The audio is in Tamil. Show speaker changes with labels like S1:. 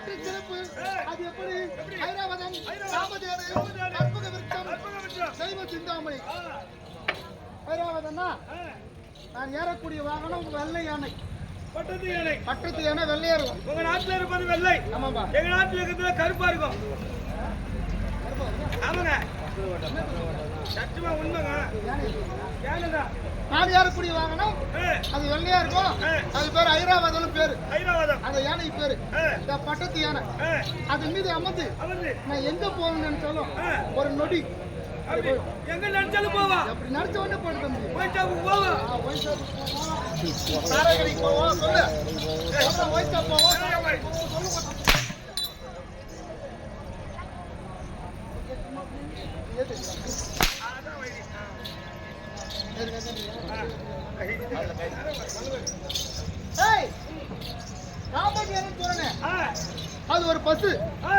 S1: காற்று
S2: சிறப்பு.
S1: அது எப்படி?
S2: ஐராவதம் ராமதேவ
S1: அற்புத விருத்தம்
S2: சைவ
S1: சிந்தாமணி.
S2: ஐராவதம்னா
S1: நான் ஏறக்கூடிய வாகனம் வெள்ளை யானை.
S2: பட்டத்து யானை.
S1: பட்டத்து யானை வெள்ளையா இருக்கும்
S2: உங்க நாட்டுல இருப்பது வெள்ளை.
S1: ஆமாப்பா
S2: எங்க நாட்டுல இருக்கிறதுல கருப்பா இருக்கும். ஆமாங்க. சத்தியமா உண்மைங்க. யானை
S1: தான் ஏறக்கூடிய வாகனம்.
S2: ஆ,
S1: அது வெள்ளையா இருக்கும். அது பேர் ஐராவதம் பேரு. அந்த யானை பேரு. இந்த பட்டத்து யானை. அது மீது அமர்ந்து நான் எங்க போகணும்னு நினைச்சாலும். ஒரு நொடி.
S2: எங்க நினைச்சாலும் போவா?
S1: அப்படி நினைச்ச உடனே போயிட்டு தம்பி.
S2: போயிட்டாவுக்கு போவா?
S1: ஆ, ஒயின் ஷாப் போவோம். சாராயக்கடைக்கு போவோம் சொல்லு ஷாப் போவோம்
S2: அதான்.
S1: அது ஒரு
S2: ஆ,